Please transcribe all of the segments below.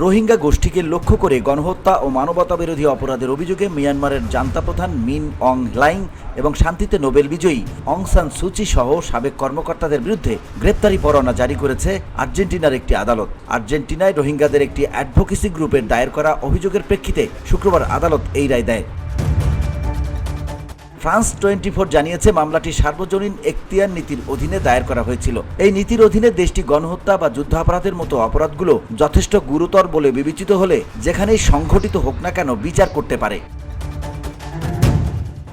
রোহিঙ্গা গোষ্ঠীকে লক্ষ্য করে গণহত্যা ও মানবতাবিরোধী অপরাধের অভিযোগে মিয়ানমারের জান্তা প্রধান মিন অং লাইং এবং শান্তিতে নোবেল বিজয়ী অং সান সুচি সহ সাবেক কর্মকর্তাদের বিরুদ্ধে গ্রেপ্তারি পরোয়ানা জারি করেছে আর্জেন্টিনার একটি আদালত। আর্জেন্টিনায় রোহিঙ্গাদের একটি অ্যাডভোকেসি গ্রুপের দায়ের করা অভিযোগের প্রেক্ষিতে শুক্রবার আদালত এই রায় দেয়। ফ্রান্স টোয়েন্টি ফোর জানিয়েছে মামলাটি সার্বজনীন এখতিয়ার নীতির অধীনে দায়ের করা হয়েছিল। এই নীতির অধীনে দেশটি গণহত্যা বা যুদ্ধাপরাধের মতো অপরাধগুলো যথেষ্ট গুরুতর বলে বিবেচিত হলে যেখানেই সংঘটিত হোক না কেন বিচার করতে পারে।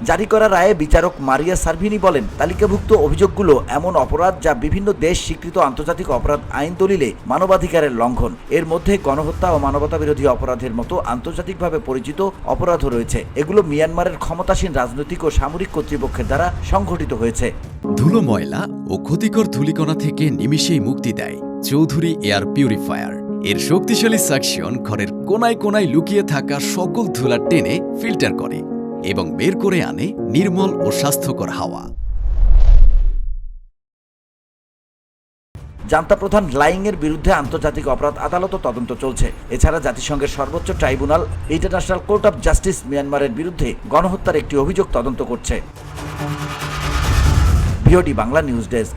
জারি করা রায়ে বিচারক মারিয়া সার্ভিনি বলেন, তালিকাভুক্ত অভিযোগগুলো এমন অপরাধ যা বিভিন্ন দেশ স্বীকৃত আন্তর্জাতিক অপরাধ আইন দলিলে মানবাধিকারের লঙ্ঘন। এর মধ্যে গণহত্যা ও মানবতা বিরোধী অপরাধের মতো আন্তর্জাতিকভাবে পরিচিত অপরাধও রয়েছে। এগুলো মিয়ানমারের ক্ষমতাসীন রাজনৈতিক ও সামরিক কর্তৃপক্ষের দ্বারা সংঘটিত হয়েছে। ধুলো ময়লা ও ক্ষতিকর ধূলিকণা থেকে নিমিষেই মুক্তি দেয় চৌধুরী এয়ার পিউরিফায়ার। এর শক্তিশালী সাকশন ঘরের কোনায় কোনায় লুকিয়ে থাকা সকল ধুলা টেনে ফিল্টার করে। এবং বের করে আনে নির্মল ও স্বাস্থ্যকর হাওয়া। জান্তা প্রধান লাইং এর বিরুদ্ধে আন্তর্জাতিক অপরাধ আদালতও তদন্ত চলছে। এছাড়া জাতিসংঘের সর্বোচ্চ tribunal, international court of justice মিয়ানমারের বিরুদ্ধে গণহত্যার একটি অভিযোগ তদন্ত করছে। VOD Bangla news desk.